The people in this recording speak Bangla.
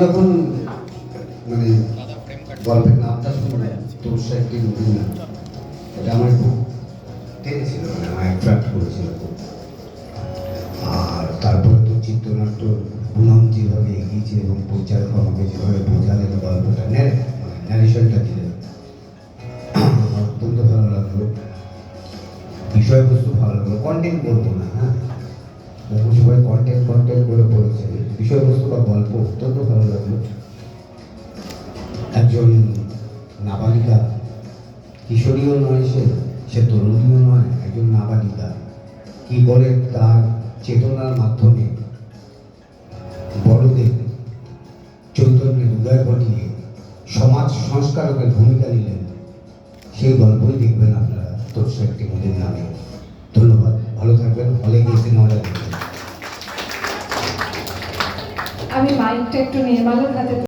মানে গল্পের নামটা এটা আমার খুব মানে আমার অ্যাট্রাক্ট করেছিল আর তারপরে তো চিত্রনাট্য পুনম যেভাবে এগিয়েছে এবং পরিচালক আমাকে যেভাবে বোঝালেন গল্পটা মানে ন্যারেশনটা দিলেন আমার অত্যন্ত ভালো লাগল। বিষয়বস্তু ভালো লাগল কন্টেন্ট বলব না হ্যাঁ? এখন সবাই কন্টেন্ট কন্টেন্ট করে পড়েছে। বিষয়বস্তু বা গল্প, অত্যন্ত ভালো লাগল। একজন নাবালিকা কিশোরীও নয় সে সে তরুণীও নয়, একজন নাবালিকা। কি করে তার চেতনার মাধ্যমে বড়দের চৈতন্যের উদয় ঘটিয়ে সমাজ সংস্কারকের ভূমিকা নিলেন? সেই গল্পই দেখবেন আপনারা, তোর একটি মোদের নামে। ধন্যবাদ। আমি মাইকটা একটু নির্মালের হাতে